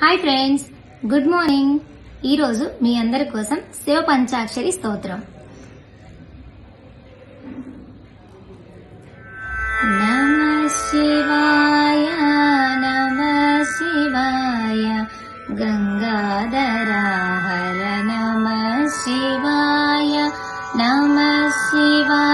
Hi friends good morning. ఈరోజు మీ అందరి కోసం శివ పంచాక్షరి స్తోత్రం. నమ శివాయ నమ శివాయ గంగాధరాహర నమ శివాయ నమ శివాయ.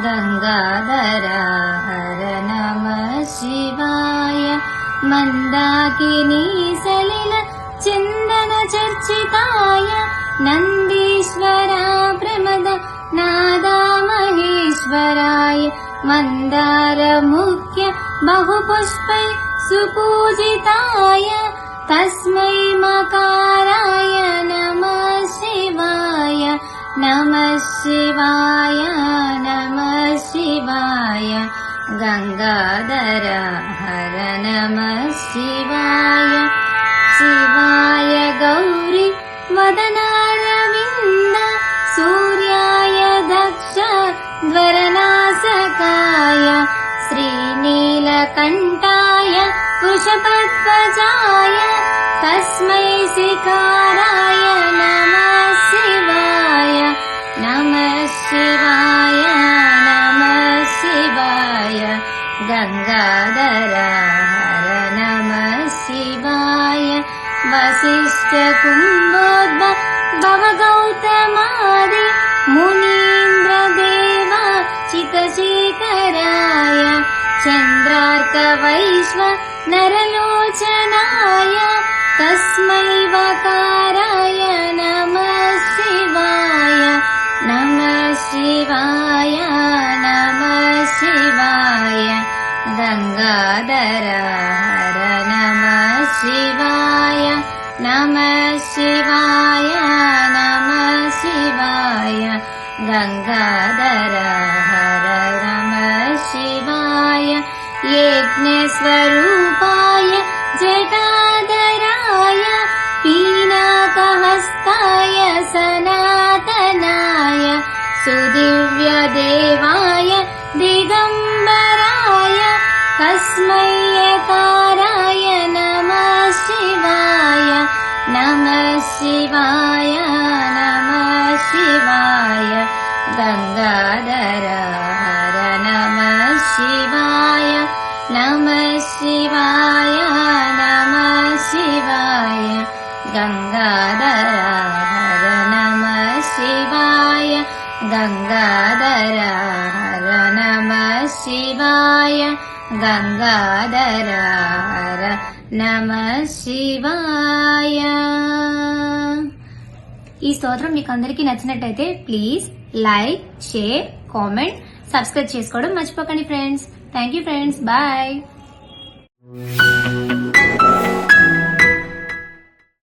गङ्गाधरा हर नमः शिवाय चर्चिताय नन्दीश्वरा प्रमद नादा महेश्वराय मन्दारमुख्य बहुपुष्पै सुपूजिताय तस्मै मकाराय नमः शिवाय नमः शिवाय नमः शिवाय गङ्गाधरा हर नमः शिवाय। शिवाय गौरि वदनारविन्द सूर्याय दक्ष द्वरनासकाय श्रीनीलकण्ठाय वृषभध्वजाय तस्मै शिखाराय नमः शिवाय वसिष्ठकुम्भोद्भ भवगौतमादि मुनीन्द्रदेव चितशेखराय चन्द्रार्कवैश्व नरलोचनाय तस्मै वकाराय नमः शिवाय नमः शिवाय नमः शिवाय गङ्गाधरा नमः शिवाय नमः शिवाय नमः शिवाय। गङ्गाधरा हर नमः शिवाय। यज्ञस्वरूपाय जटाधराय। पीनाकहस्ताय सनातनाय। सुदिव्यदेवाय दिगम्बराय। तस्मै यकाराय नमः नमः शिवाय नमः शिवाय गङ्गाधरा हर नमः शिवाय नमः शिवाय नमः शिवाय गङ्गाधरा हर नमः शिवाय गङ्गाधरा हर नमः शिवाय గంగాధరార నమ శివాయ ఈ స్తోత్రం మీకు అందరికీ నచ్చినట్టయితే please like share comment subscribe చేసుకోవడం మర్చిపోకండి friends thank you friends bye